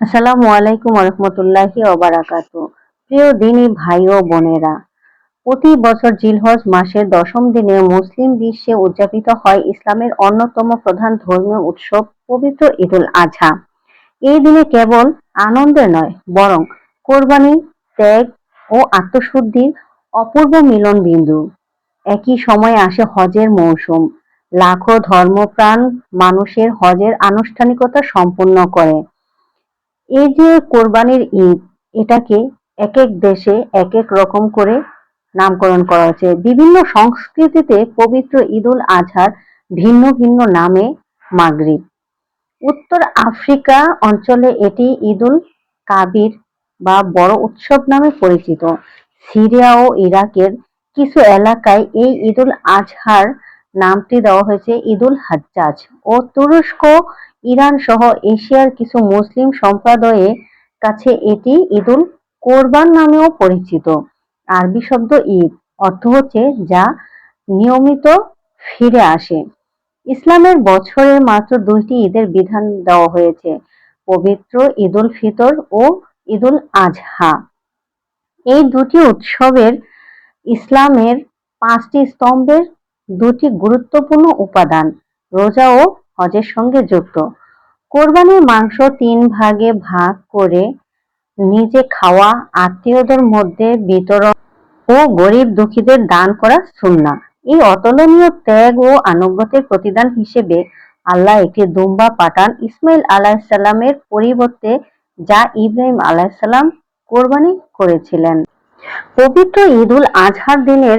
আসসালামু আলাইকুম রহমতুল্লাহি ওবারাকাতু প্রিয় দিনী ভাই ও বোনেরা, প্রতি বছর জিলহজ মাসের দশম দিনে মুসলিম বিশ্বে উদযাপিত হয় ইসলামের অন্যতম প্রধান ধর্মীয় উৎসব পবিত্র ঈদুল আজহা এই দিনে কেবল আনন্দের নয়, বরং কোরবানি, ত্যাগ ও আত্মশুদ্ধির অপূর্ব মিলন বিন্দু একই সময়ে আসে হজের মৌসুম। লাখো ধর্মপ্রাণ মানুষের হজের আনুষ্ঠানিকতা সম্পূর্ণ করে। এই যে কোরবানির ঈদ, এটাকে এক এক দেশে এক এক রকম করে নামকরণ করা হয়েছে। বিভিন্ন সংস্কৃতিতে পবিত্র ঈদুল আজহার ভিন্ন ভিন্ন নামে মাগরিব। উত্তর আফ্রিকা অঞ্চলে এটি ঈদুল কাবির বা বড় উৎসব নামে পরিচিত। সিরিয়া ও ইরাকের কিছু এলাকায় এই ঈদুল আজহার নামটি দেওয়া হয়েছে ঈদুল হাজ্জাজ। ও তুরস্ক ইরান সহ এশিয়ার কিছু মুসলিম সম্প্রদায়ের কাছে এটি ঈদুল কোরবান নামেও পরিচিত। আরবি শব্দ ঈদ, অর্থ হচ্ছে যা নিয়মিত ফিরে আসে। ইসলামের বছরে মাত্র দুইটি ঈদের বিধান দেওয়া হয়েছে, পবিত্র ঈদুল ফিতর ও ঈদুল আজহা। এই দুটি উৎসবের ইসলামের পাঁচটি স্তম্ভের দুটি গুরুত্বপূর্ণ উপাদান, রোজা ও হজের সঙ্গে যুক্ত। কোরবানির মাংস তিন ভাগে ভাগ করে নিজে খাওয়া, আত্মীয়দের মধ্যে বিতরণ ও গরিব দুঃখীদের দান করা সুন্না এই অতুলনীয় ত্যাগ ও আনুগত্যের প্রতিদান হিসেবে আল্লাহ একটি দুম্বা পাঠান ইসমাইল আলাহিসাল্লামের পরিবর্তে যা ইব্রাহিম আলাহিসাল্লাম কোরবানি করেছিলেন। পবিত্র ঈদুল আজহার দিনের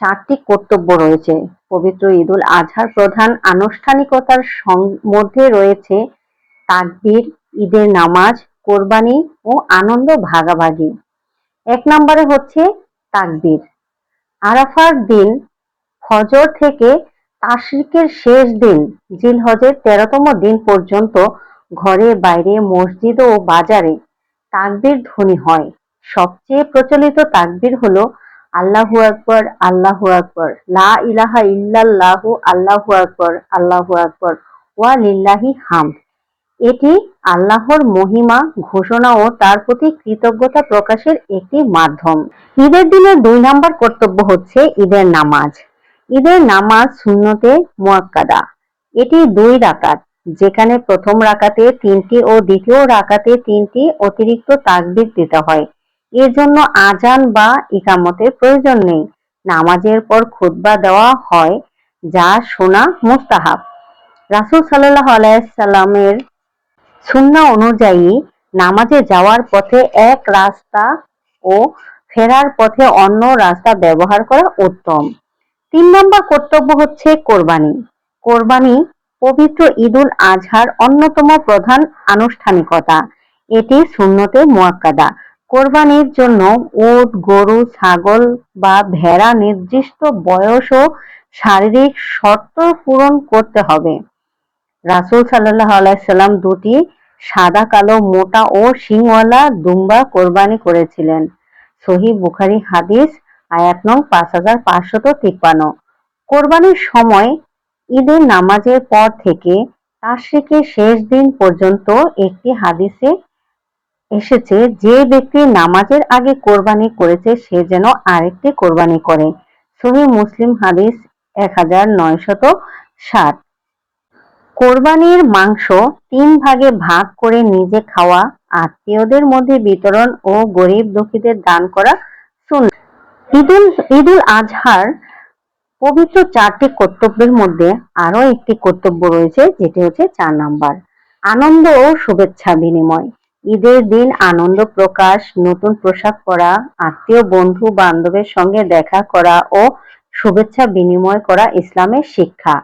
চারটি কর্তব্য রয়েছে। পবিত্র ঈদুল আজহার প্রধান আনুষ্ঠানিকতার মধ্যে রয়েছে তাকবীর, ঈদের নামাজ, কোরবানি ও আনন্দ ভাগাভাগি। এক নম্বরে হচ্ছে তাকবীর। আরাফার দিন ফজর থেকে তাশরিকের শেষ দিন, জিলহজের তেরোতম দিন পর্যন্ত ঘরে, বাইরে, মসজিদ ও বাজারে তাকবীর ধ্বনি হয়। সবচেয়ে প্রচলিত তাকবীর হলো আল্লাহু আকবর আল্লাহু আকবর। লা ইলাহা ইল্লাল্লাহু, আল্লাহু আকবর আল্লাহু আকবর। ওয়া লিল্লাহি হামদ। এটি আল্লাহর মহিমা, ঘোষণা ও তার প্রতি কৃতজ্ঞতা প্রকাশের একটি মাধ্যম। ঈদের দিনের দুই নম্বর কর্তব্য হচ্ছে ঈদের নামাজ। ঈদের নামাজ শূন্যতে মুয়াক্কাদা। এটি দুই রাকাত, যেখানে প্রথম রাকাতে তিনটি ও দ্বিতীয় রাকাতে তিনটি অতিরিক্ত তাকবির দিতে হয়। এর জন্য আজান বা ইকামতের প্রয়োজন নেই। নামাজের পর খুতবা দেওয়া হয়, যা শোনা মুস্তাহাব। রাসুল সাল্লাহ আলাইসাল্লামের সুন্না অনুযায়ী নামাজে যাওয়ার পথে এক রাস্তা ও ফেরার পথে অন্য রাস্তা ব্যবহার করা উত্তম। তিন নম্বর কর্তব্য হচ্ছে কোরবানি। কোরবানি পবিত্র ঈদুল আজহার অন্যতম প্রধান আনুষ্ঠানিকতা। এটি শূন্যতে মোয়াক্কাদা। কোরবানির জন্য উট, গরু, ছাগল বা ভেড়া নির্দিষ্ট বয়স ও শারীরিক শর্ত পূরণ করতে হবে। রাসুল সাল্লাহ আলাইসাল্লাম দুটি সাদা, কালো, মোটা ও শিংওয়ালা দুম্বা কোরবানি করেছিলেন। সহি বুখারি হাদিস, আয়াত নং পাঁচ হাজার পাঁচশত তিপ্পান্ন। কোরবানির সময় ঈদের নামাজের পর থেকে তাশরিকের শেষ দিন পর্যন্ত একটি হাদিসে এসেছে, যে ব্যক্তি নামাজের আগে কোরবানি করেছে, সে যেন আরেকটি কোরবানি করে। সহি মুসলিম হাদিস এক হাজার নয়শত ষাট। কোরবানির মাংস তিন ভাগে ভাগ করে নিজে খাওয়া, আত্মীয়দের মধ্যে বিতরণ ও গরিব দুঃখীদের দান করা শুন ঈদুল ঈদুল আজহার পবিত্র চারটি কর্তব্যের মধ্যে আরও একটি কর্তব্য রয়েছে, যেটি হচ্ছে চার নাম্বার। আনন্দ ও শুভেচ্ছা বিনিময়। ঈদের দিন আনন্দ প্রকাশ, নতুন পোশাক পরা, আত্মীয়, বন্ধু, বান্ধবের সঙ্গে দেখা করা ও শুভেচ্ছা বিনিময় করা ইসলামের শিক্ষা।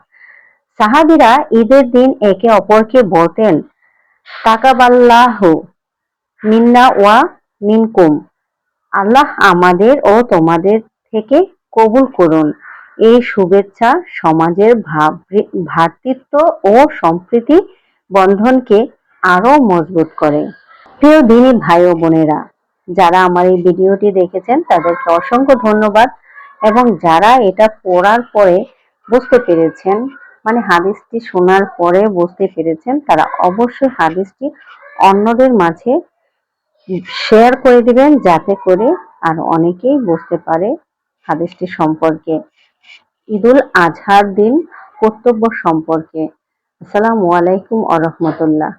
সাহাবিরা ঈদের দিন একে অপরকে বলতেন, তাকাবাল্লাহ মিন্না ওয়া মিনকুম। আল্লাহ আমাদের ও তোমাদের থেকে কবুল করুন। এই শুভেচ্ছা সমাজের ভ্রাতৃত্ব ও সম্প্রীতি বন্ধনকে আরও মজবুত করে। প্রিয় দিনী ভাই ও বোনেরা, যারা আমার এই ভিডিওটি দেখেছেন, তাদেরকে অসংখ্য ধন্যবাদ এবং যারা এটা পড়ার পরে বুঝতে পেরেছেন মানে হাদিসটি শোনার পরে বুঝতে পেরেছেন, তারা অবশ্যই হাদিসটি অন্যদের মাঝে শেয়ার করে দিবেন, যাতে করে আর অনেকেই বুঝতে পারে হাদিসটি সম্পর্কে। ঈদুল আজহার দিন কর্তব্য সম্পর্কে। আসসালামু আলাইকুম আ রহমতুল্লাহ।